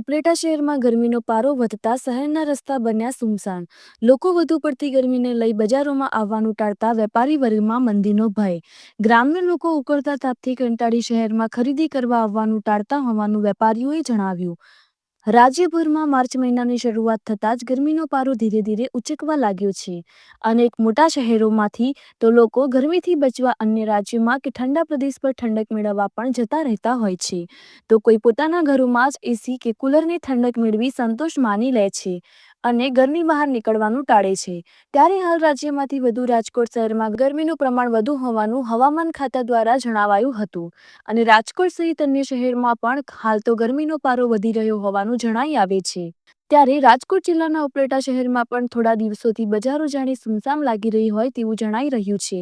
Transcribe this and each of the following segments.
ઉપલેટા શહેરમાં ગરમીનો પારો વધતા શહેરના રસ્તા બન્યા સુમસાન. લોકો વધુ પડતી ગરમીને લઈ બજારોમાં આવવાનું ટાળતા વેપારી વર્ગમાં મંદીનો ભય. ગ્રામ્ય લોકો ઉકળતા તાપથી કંટાળી શહેરમાં ખરીદી કરવા આવવાનું ટાળતા હોવાનું વેપારીઓએ જણાવ્યું. રાજ્યભરમાં માર્ચ મહિનાની શરૂઆત થતાં જ ગરમીનો પારો ધીરે ધીરે ઉચકવા લાગ્યો છે. અનેક મોટા શહેરોમાંથી તો લોકો ગરમીથી બચવા અન્ય રાજ્યોમાં કે ઠંડા પ્રદેશ પર ઠંડક મેળવવા પણ જતા રહેતા હોય છે. તો કોઈ પોતાના ઘરોમાં જ એસી કે કુલરની ઠંડક મેળવી સંતોષ માની લે છે. અને ગરમી બહાર નીકળવાનું ટાળે છે. ત્યારે હાલ રાજ્યમાંથી વધુ રાજકોટ શહેરમાં ગરમીનું પ્રમાણ વધુ હોવાનું હવામાન ખાતા દ્વારા જણાવાયું હતું. અને રાજકોટ સહિત અન્ય શહેરમાં પણ હાલ તો ગરમીનો પારો વધી રહ્યો હોવાનું જણાઈ આવે છે. ત્યારે રાજકોટ જિલ્લાના ઉપલેટા શહેરમાં પણ થોડા દિવસોથી બજારો જાણે સુમસામ લાગી રહી હોય તેવું જણાઈ રહ્યું છે.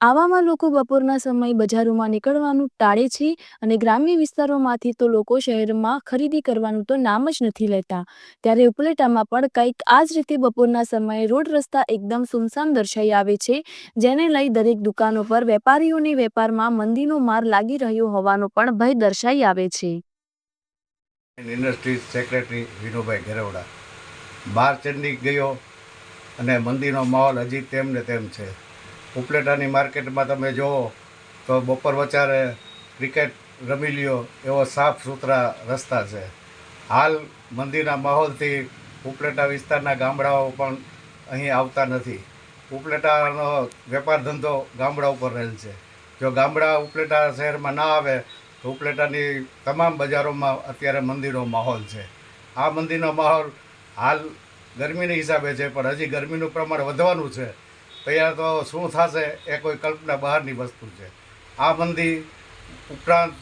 આવામાં લોકો બપોરના સમયે બજારોમાં નીકળવાનું ટાળે છે અને ગ્રામ્ય વિસ્તારોમાંથી તો લોકો શહેરમાં ખરીદી કરવાનું તો નામ જ નથી લેતા. ત્યારે ઉપલેટામાં પણ કંઈક આ જ રીતે બપોરના સમયે રોડ રસ્તા એકદમ સુમસામ દર્શાઈ આવે છે, જેને લઈ દરેક દુકાનો પર વેપારીઓને વેપારમાં મંદીનો માર લાગી રહ્યો હોવાનો પણ ભય દર્શાઈ આવે છે. ઇન્ડસ્ટ્રી સેક્રેટરી વિનુભાઈ ઘેરવડા બાર ચંડી ગયો અને મંદીનો માહોલ હજી તેમ ને તેમ છે. ઉપલેટાની માર્કેટમાં તમે જુઓ તો બપોર વચારે ક્રિકેટ રમી લ્યો એવો સાફ સુથરા રસ્તા છે. હાલ મંદીના માહોલથી ઉપલેટા વિસ્તારના ગામડાઓ પણ અહીં આવતા નથી. ઉપલેટાનો વેપાર ધંધો ગામડા ઉપર રહેલ છે. જો ગામડા ઉપલેટા શહેરમાં ના આવે ઉપલેટાની તમામ બજારોમાં અત્યારે મંદિરનો માહોલ છે. આ મંદિરનો માહોલ હાલ ગરમીના હિસાબે છે, પણ હજી ગરમીનું પ્રમાણ વધવાનું છે. તૈયાર તો શું થશે એ કોઈ કલ્પના બહારની વસ્તુ છે. આ મંદિર ઉપરાંત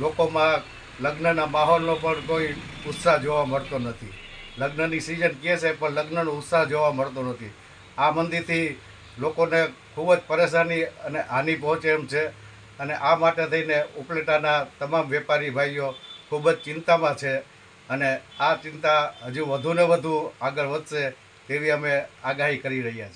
લોકોમાં લગ્નના માહોલનો પણ કોઈ ઉત્સાહ જોવા મળતો નથી. લગ્નની સિઝન કહે છે, પણ લગ્નનો ઉત્સાહ જોવા મળતો નથી. આ મંદિરથી લોકોને ખૂબ જ પરેશાની અને હાનિ પહોંચે એમ છે. અને આ માટે થઈને ઉપલેટાના તમામ વેપારી ભાઈઓ ખૂબ જ ચિંતામાં છે અને આ ચિંતા હજુ વધુને વધુ આગળ વધશે તેવી અમે આગાહી કરી રહ્યા છીએ.